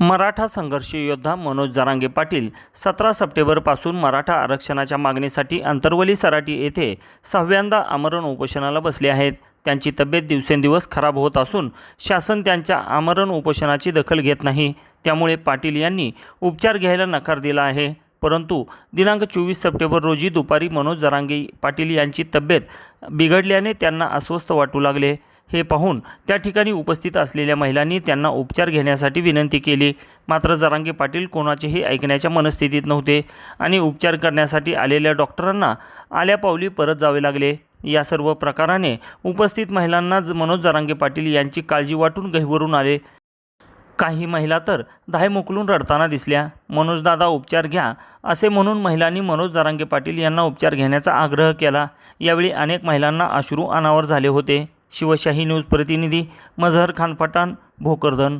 मराठा संघर्ष योद्धा मनोज जरांगे पाटील सतरा सप्टेंबरपासून मराठा आरक्षणाच्या मागणीसाठी अंतरवली सराटी येथे सहाव्यांदा आमरण उपोषणाला बसले आहेत. त्यांची तब्येत दिवसेंदिवस खराब होत असून शासन त्यांच्या आमरण उपोषणाची दखल घेत नाही. त्यामुळे पाटील यांनी उपचार घ्यायला नकार दिला आहे. परंतु दिनांक चोवीस सप्टेंबर रोजी दुपारी मनोज जरांगे पाटील यांची तब्येत बिघडल्याने त्यांना अस्वस्थ वाटू लागले. हे पाहून त्या ठिकाणी उपस्थित असलेल्या महिलांनी त्यांना उपचार घेण्यासाठी विनंती केली. मात्र जरांगे पाटील कोणाचेही ऐकण्याच्या मनस्थितीत नव्हते आणि उपचार करण्यासाठी आलेल्या डॉक्टरांना आल्या पावली परत जावे लागले. या सर्व प्रकाराने उपस्थित महिलांना ज- मनोज जरांगे पाटील यांची काळजी वाटून गहिवरून आले. काही महिला तर धाय मोकलून रडताना दिसल्या. मनोजदादा उपचार घ्या असे म्हणून महिलांनी मनोज जरांगे पाटील यांना उपचार घेण्याचा आग्रह केला. यावेळी अनेक महिलांना अश्रू अनावर झाले होते. शिवशाही न्यूज प्रतिनिधी मझहर खान पठाण भोकरदन.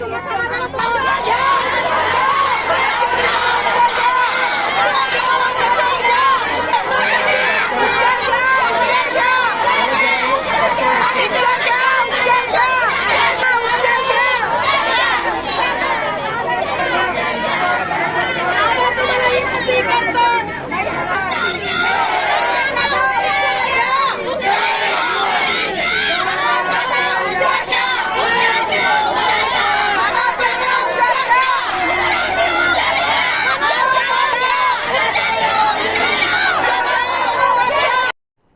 समाजाला